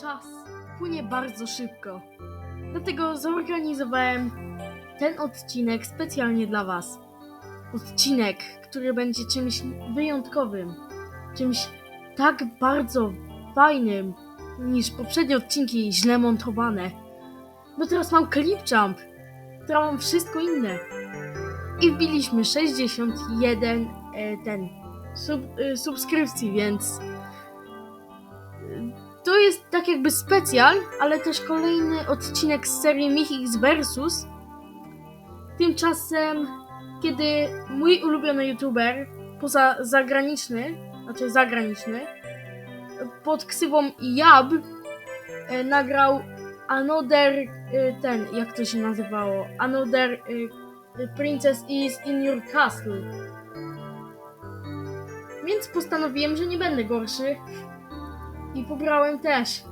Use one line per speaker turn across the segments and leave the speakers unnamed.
Czas płynie bardzo szybko. Dlatego zorganizowałem ten odcinek specjalnie dla Was. Odcinek, który będzie czymś wyjątkowym, czymś tak bardzo fajnym niż poprzednie odcinki źle montowane. Bo teraz mam clip jump, teraz mam wszystko inne. I wbiliśmy 61 e, ten sub, e, subskrypcji, więc to jest tak jakby specjal, ale też kolejny odcinek z serii Michix Versus. Tymczasem, kiedy mój ulubiony youtuber, poza zagraniczny, znaczy zagraniczny, pod ksywą Jab, e, nagrał Another, e, ten, jak to się nazywało? Another e, Princess is in your castle. Więc postanowiłem, że nie będę gorszy i pobrałem też.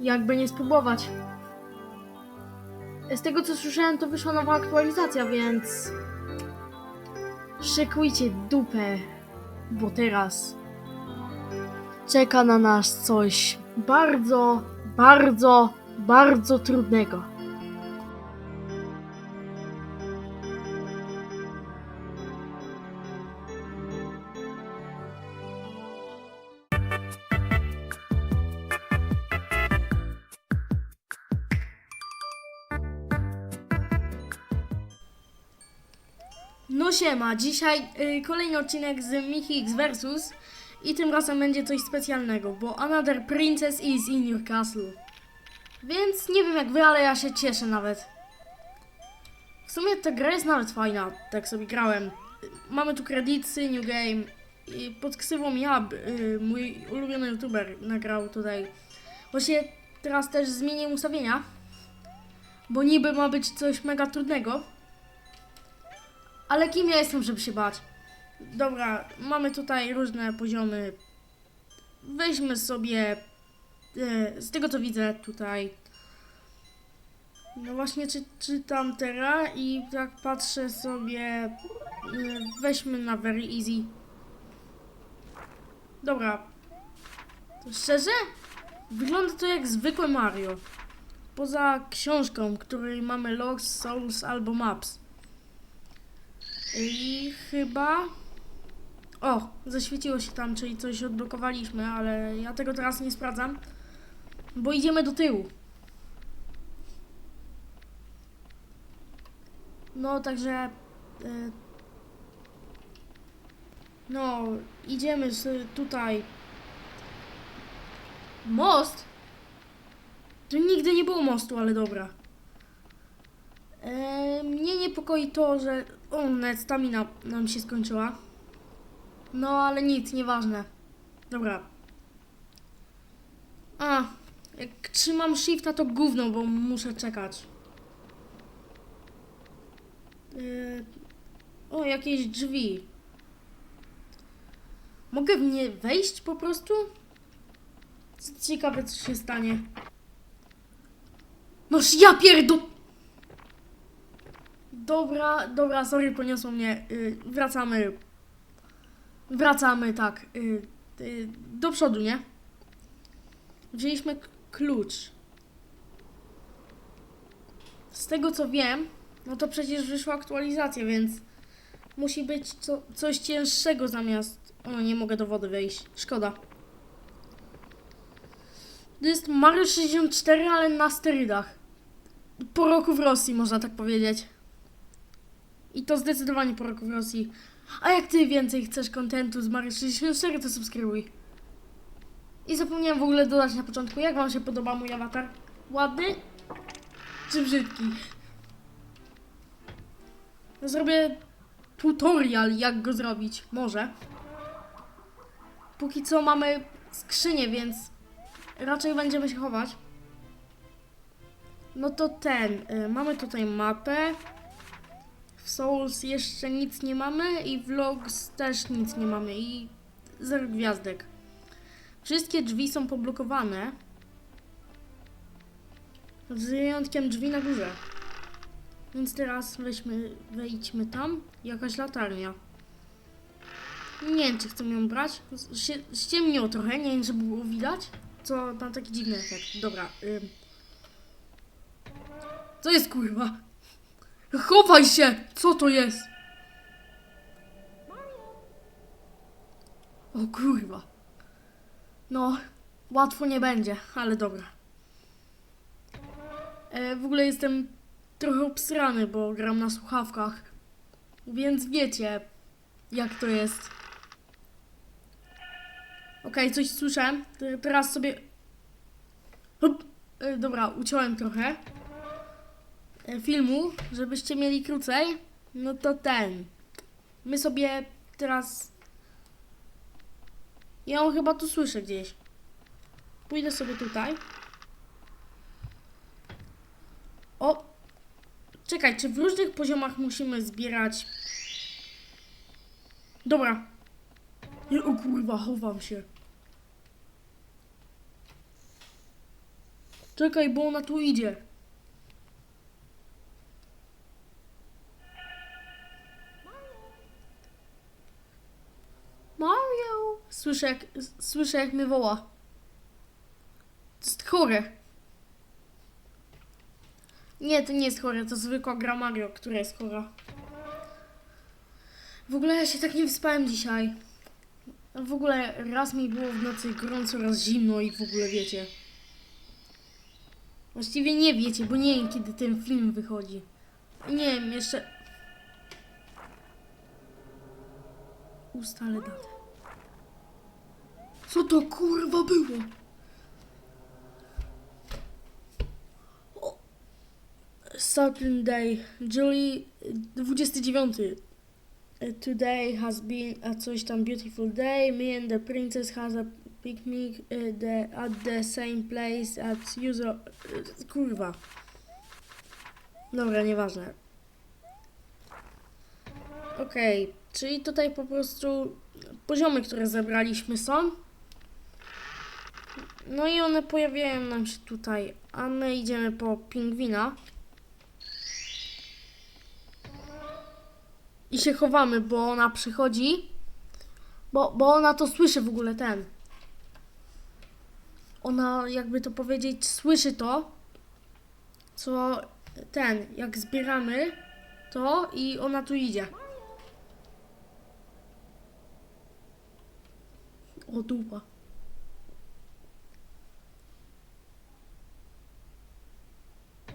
Jakby nie spróbować. Z tego co słyszałem, to wyszła nowa aktualizacja, więc. Szykujcie dupę, bo teraz czeka na nas coś bardzo, bardzo, bardzo trudnego. Siema, dzisiaj y, kolejny odcinek z Michix Versus i tym razem będzie coś specjalnego, bo Another Princess is in your castle. Więc nie wiem jak wy, ale ja się cieszę nawet. W sumie ta gra jest nawet fajna, tak sobie grałem. Mamy tu kredyty, new game i pod ksywą Jab, y, mój ulubiony youtuber nagrał tutaj. Właśnie teraz też zmienię ustawienia, bo niby ma być coś mega trudnego. Ale kim ja jestem, żeby się bać? Dobra, mamy tutaj różne poziomy. Weźmy sobie. E, z tego co widzę tutaj. No właśnie, czy, czytam teraz i tak patrzę sobie. E, weźmy na very easy. Dobra. To szczerze? Wygląda to jak zwykłe Mario. Poza książką, której mamy logs, souls albo maps. I chyba. O, zaświeciło się tam, czyli coś odblokowaliśmy, ale ja tego teraz nie sprawdzam, bo idziemy do tyłu. No, także. y, No, idziemy z, tutaj. Most? Tu nigdy nie było mostu, ale dobra. E, mnie niepokoi to, że. O, nawet stamina nam się skończyła. No, ale nic, nieważne. Dobra. A, jak trzymam shifta, to gówno, bo muszę czekać. E, o, jakieś drzwi. Mogę w nie wejść po prostu? Ciekawe, co się stanie. Noż ja pierdol... Dobra, dobra, sorry, poniosło mnie. Y, wracamy. Wracamy, tak. Y, y, do przodu, nie? Wzięliśmy klucz. Z tego co wiem, no to przecież wyszła aktualizacja, więc musi być co, coś cięższego zamiast. O, nie mogę do wody wejść. Szkoda. To jest Mario 64, ale na sterydach. Po roku w Rosji, można tak powiedzieć. I to zdecydowanie po roku w Rosji. A jak ty więcej chcesz kontentu z Mario 64, to subskrybuj. I zapomniałem w ogóle dodać na początku, jak wam się podoba mój awatar? Ładny? Czy brzydki? Zrobię tutorial, jak go zrobić. Może. Póki co mamy skrzynię, więc raczej będziemy się chować. No to ten. Y, mamy tutaj mapę. W Souls jeszcze nic nie mamy i w Logs też nic nie mamy i zero gwiazdek. Wszystkie drzwi są poblokowane. Z wyjątkiem drzwi na górze. Więc teraz weźmy, wejdźmy tam. Jakaś latarnia. Nie wiem, czy chcę ją brać. Ściemniło trochę, nie wiem, czy było widać. co ma taki dziwny efekt. Dobra. Ym. Co jest kurwa? Chowaj się! Co to jest? O kurwa. No, łatwo nie będzie, ale dobra. E, w ogóle jestem trochę obsrany, bo gram na słuchawkach. Więc wiecie, jak to jest. Okej, coś słyszę. Te- Teraz sobie. Hop. E, dobra, uciąłem trochę filmu, żebyście mieli krócej. No to ten. My sobie teraz. Ja ją chyba tu słyszę gdzieś. Pójdę sobie tutaj. O! Czekaj, czy w różnych poziomach musimy zbierać. Dobra. Nie, o kurwa, chowam się. Czekaj, bo ona tu idzie. Słyszę jak, słyszę jak mnie woła. To jest chore. Nie, to nie jest chore, to zwykła gra Mario, która jest chora. W ogóle ja się tak nie wyspałem dzisiaj. W ogóle raz mi było w nocy gorąco, raz zimno i w ogóle wiecie. Właściwie nie wiecie, bo nie wiem kiedy ten film wychodzi. Nie wiem, jeszcze... Ustalę datę. Co to kurwa było? Saturday, July 29. Uh, Today has been a coś tam beautiful day. Me and the princess has a picnic uh, the, at the same place as usual. Uh, kurwa. Dobra, nieważne. Okej, czyli tutaj po prostu poziomy, które zebraliśmy są. No i one pojawiają nam się tutaj, a my idziemy po pingwina. I się chowamy, bo ona przychodzi. Bo, bo ona to słyszy w ogóle ten. Ona, jakby to powiedzieć, słyszy to, co ten, jak zbieramy to i ona tu idzie. O dupa.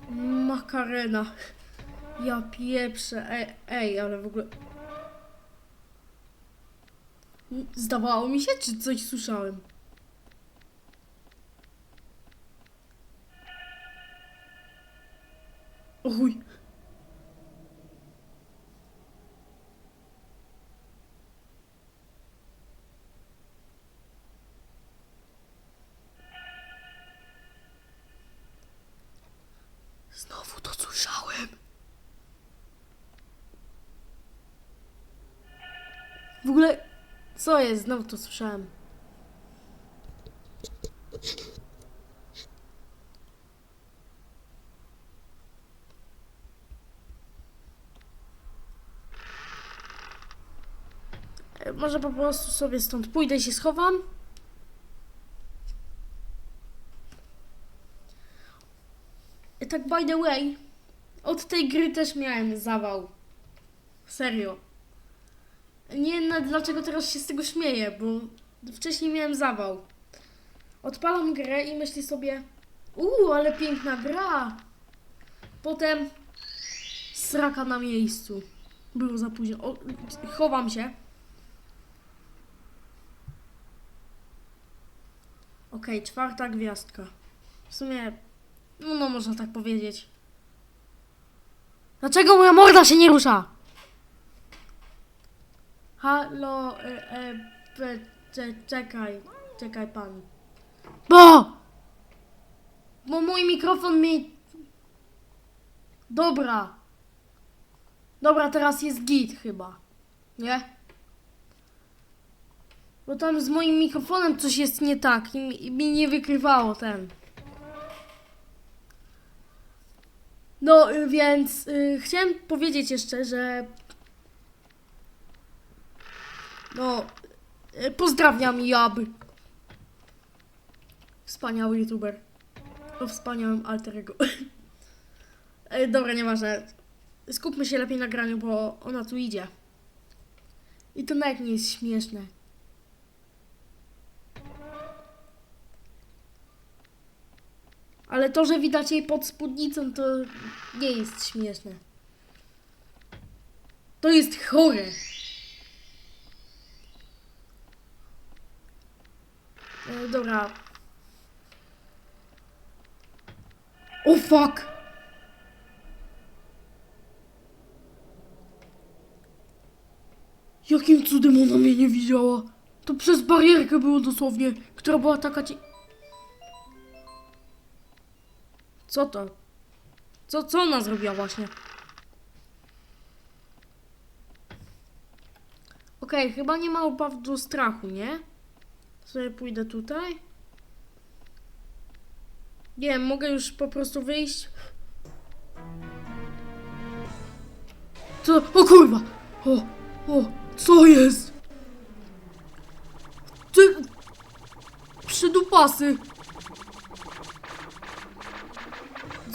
Makarena. Ja pieprzę. Ej, ej, ale w ogóle... Zdawało mi się, czy coś słyszałem? O chuj. Znowu to słyszałem. W ogóle, co jest? Znowu to słyszałem. E, Może po prostu sobie stąd pójdę i się schowam? E, Tak by the way, od tej gry też miałem zawał. Serio. Nie wiem dlaczego teraz się z tego śmieję, bo wcześniej miałem zawał. Odpalam grę i myślę sobie, uuu, ale piękna gra. Potem sraka na miejscu. Było za późno. O, chowam się. Okej, czwarta gwiazdka. W sumie, no, no można tak powiedzieć. Dlaczego moja morda się nie rusza? Halo, e, e, pe, cze, czekaj, czekaj pan. Bo! Bo mój mikrofon mi... Dobra. Dobra, teraz jest git chyba. Nie? Bo tam z moim mikrofonem coś jest nie tak i mi, nie wykrywało ten. No, y, więc y, chciałem powiedzieć jeszcze, że no, y, pozdrawiam Jab. Wspaniały youtuber. O wspaniałym alterego. E, Dobra, nieważne. Skupmy się lepiej na graniu, bo ona tu idzie. I to nawet nie jest śmieszne. Ale to, że widać jej pod spódnicą, to nie jest śmieszne. To jest chore. E, dobra. O fuck! Jakim cudem ona mnie nie widziała? To przez barierkę było dosłownie, która była taka ci... Co to? Co, co ona zrobiła właśnie? Okej, chyba nie ma obaw do strachu, nie? Sobie pójdę tutaj. Nie wiem, mogę już po prostu wyjść. Co? O kurwa! O, o, co jest? Ty... Przydupasy!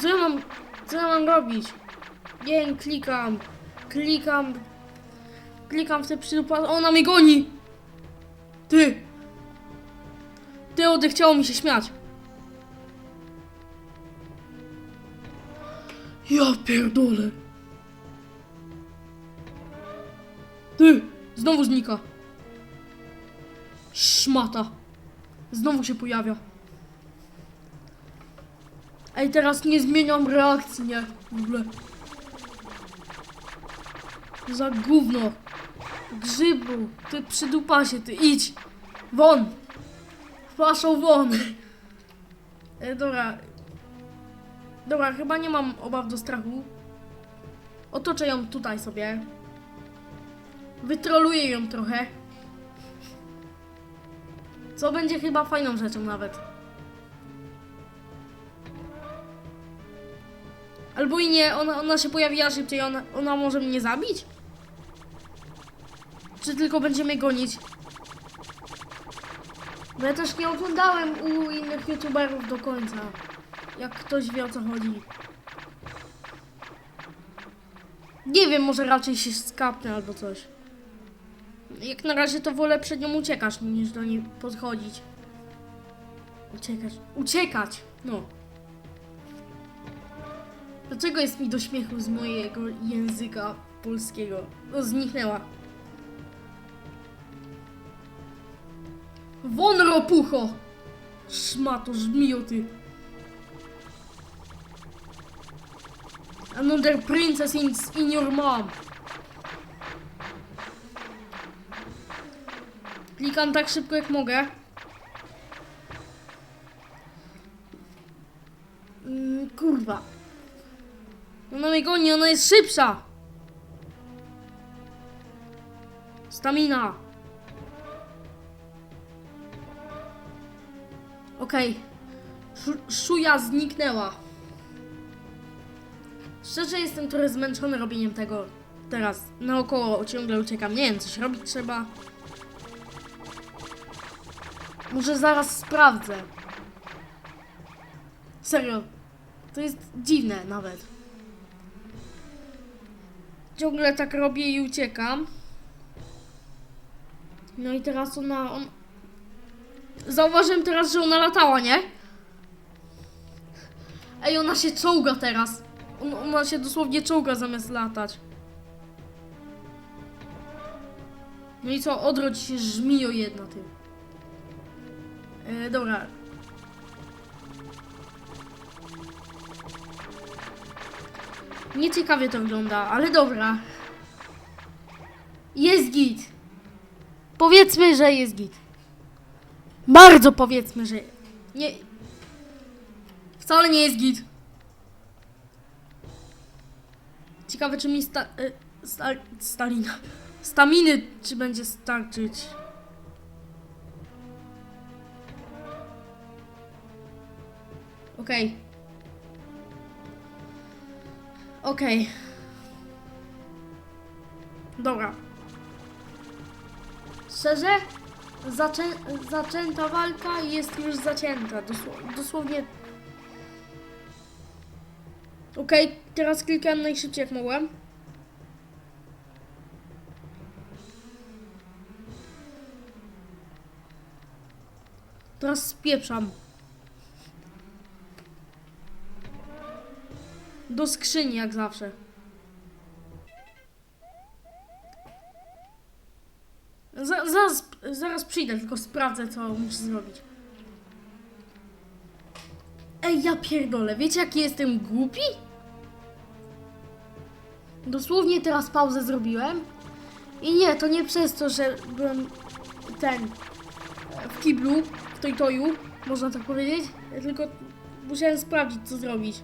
Co ja mam... Co ja mam robić? Nie klikam. Klikam. Klikam w te przydupasy. Ona mnie goni! Ty! Ty, odechciało mi się śmiać. Ja pierdolę. Ty, znowu znika. Szmata. Znowu się pojawia. Ej, teraz nie zmieniam reakcji, nie? W ogóle. Za gówno. Grzybu. Ty przydupa się, ty idź. Won. Paszą won. E, dobra. Dobra, chyba nie mam obaw do strachu. Otoczę ją tutaj sobie. Wytroluję ją trochę. Co będzie chyba fajną rzeczą nawet. Albo i nie, ona, ona się pojawiła szybciej, ona, ona może mnie zabić? Czy tylko będziemy gonić? Bo ja też nie oglądałem u innych youtuberów do końca. Jak ktoś wie o co chodzi. Nie wiem, może raczej się skapnę albo coś. Jak na razie to wolę przed nią uciekać niż do niej podchodzić. Uciekać. Uciekać! No. Dlaczego jest mi do śmiechu z mojego języka polskiego? No, zniknęła. Won ropucho! Szmato, żmijo ty. Another princess in, in your mom. Klikam tak szybko jak mogę. Mm, kurwa. Ona mnie goni, ona jest szybsza. Stamina. Okej. Szu- Szuja zniknęła. Szczerze jestem trochę zmęczony robieniem tego teraz. Naokoło ciągle uciekam. Nie wiem, coś robić trzeba. Może zaraz sprawdzę. Serio. To jest dziwne nawet. Ciągle tak robię i uciekam. No i teraz ona... On... Zauważyłem teraz, że ona latała, nie? Ej, ona się czołga teraz. On, ona się dosłownie czołga zamiast latać. No i co? Odrodź się żmijo jedna, ty. E, dobra. Nieciekawie to wygląda, ale dobra. Jest git. Powiedzmy, że jest git. Bardzo powiedzmy, że nie. Wcale nie jest git. Ciekawe, czy mi sta, y, sta, Stalina. Staminy, czy będzie starczyć. Okej. Okej. Dobra. Szczerze? Zaczę, zaczęta walka jest już zacięta. Dosł- dosłownie. Okej, teraz klikam najszybciej jak mogłem. Teraz spieprzam. Do skrzyni jak zawsze. Za, zaraz, zaraz przyjdę, tylko sprawdzę, co muszę zrobić. Ej, ja pierdolę, wiecie jaki jestem głupi? Dosłownie teraz pauzę zrobiłem. I nie, to nie przez to, że byłem ten w kiblu, w toj-toju, można tak powiedzieć, tylko musiałem sprawdzić, co zrobić.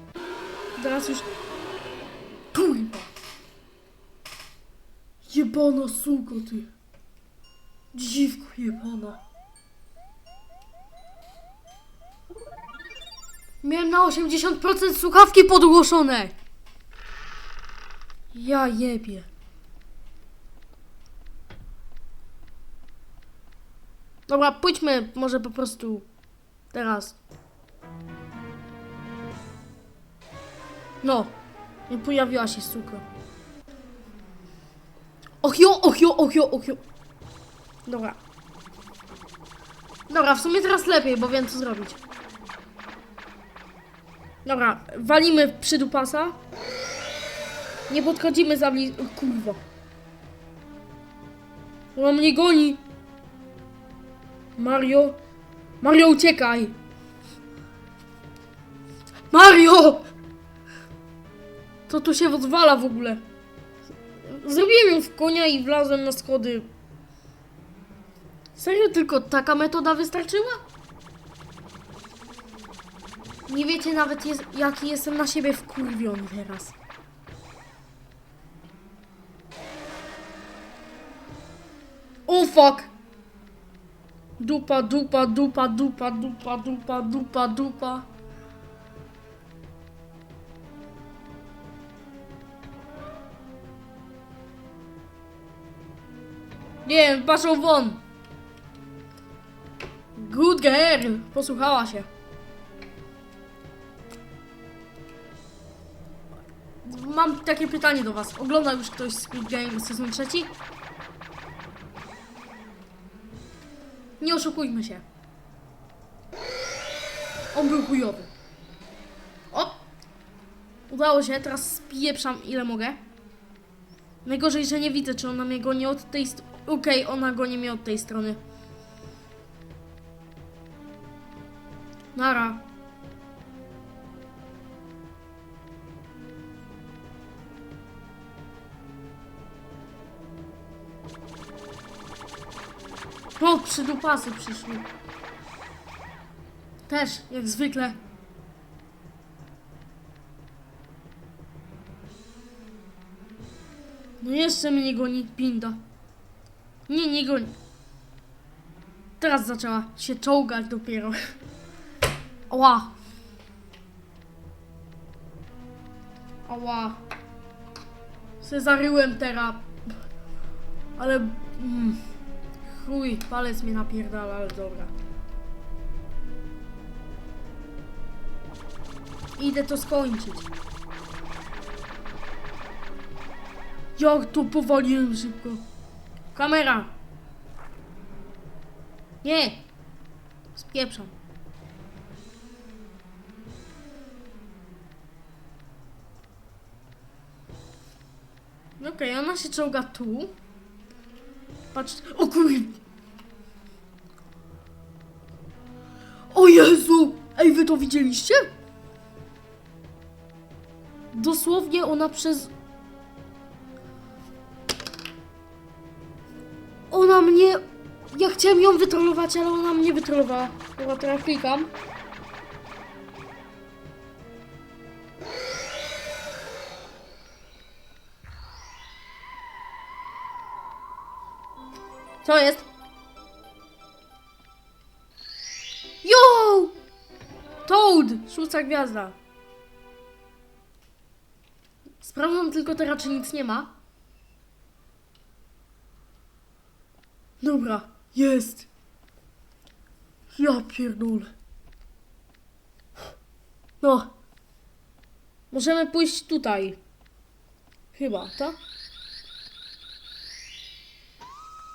Teraz już... Kurwa! Jebana suko, ty! Dziwko jebana. Miałem na 80% słuchawki podgłoszone. Ja jebie. Dobra, pójdźmy może po prostu teraz. No, nie pojawiła się suka. Ochio, ochio, ochio, ochio. Dobra. Dobra, w sumie teraz lepiej, bo wiem co zrobić. Dobra, walimy przydupasa. Nie podchodzimy za blisko. Kurwa. Ona mnie goni. Mario. Mario, uciekaj. Mario! Co tu się odwala w ogóle? Zrobiłem ją w konia i wlazłem na schody. Serio tylko taka metoda wystarczyła? Nie wiecie nawet jest, jaki jestem na siebie wkurwiony teraz. O fuck! Dupa, dupa, dupa, dupa, dupa, dupa, dupa, dupa. Nie wiem, won. Good girl! Posłuchała się. Mam takie pytanie do was. Ogląda już ktoś Squid Game sezon trzeci? Nie oszukujmy się. On był chujowy. O! Udało się, teraz spieprzam ile mogę. Najgorzej, że nie widzę, czy ona mnie goni od tej strony. Okej, ona goni mnie od tej strony. Nara. O, przydupasy przyszły. Też, jak zwykle. No jeszcze mnie goni pinda. Nie, nie goni. Teraz zaczęła się czołgać dopiero. Ała. Ała. Se zaryłem teraz. Ale... Mm, chuj, palec mnie napierdala, ale dobra. Idę to skończyć. Jak to powaliłem szybko. Kamera. Nie. Spieprzam. Okej, ona się czołga tu. Patrz. O kur... O Jezu! Ej, wy to widzieliście? Dosłownie ona przez... Ona mnie... Ja chciałem ją wytrollować, ale ona mnie wytrollowała. Dobra, teraz klikam. Co jest? Yo! Toad! Szósta gwiazda. Sprawdzam tylko teraz, czy nic nie ma. Dobra, jest. Ja pierdolę. No. Możemy pójść tutaj. Chyba, tak?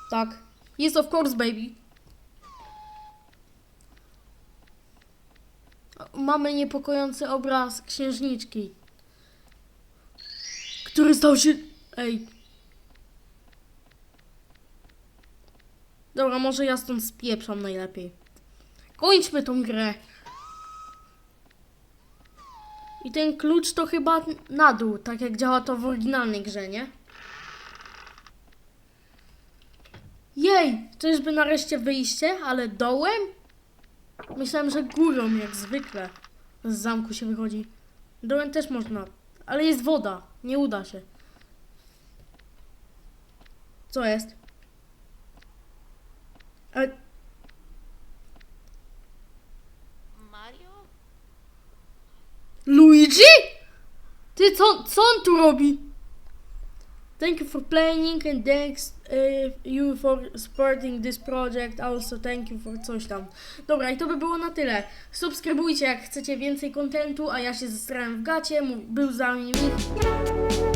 Tak. Jest of course, baby. Mamy niepokojący obraz księżniczki. Który stał się... Ej. Dobra, może ja stąd spieprzam najlepiej. Kończmy tą grę. I ten klucz to chyba na dół, tak jak działa to w oryginalnej grze, nie? Jej, czyżby nareszcie wyjście, ale dołem? Myślałem, że górą, jak zwykle. Z zamku się wychodzi. Dołem też można, ale jest woda. Nie uda się. Co jest? E,
Mario?
Luigi? Ty, co, co on tu robi? Thank you for playing and thanks uh, you for supporting this project. Also thank you for coś tam. Dobra, i to by było na tyle. Subskrybujcie, jak chcecie więcej kontentu, a ja się zestrałem w gacie. Był z nami Mich.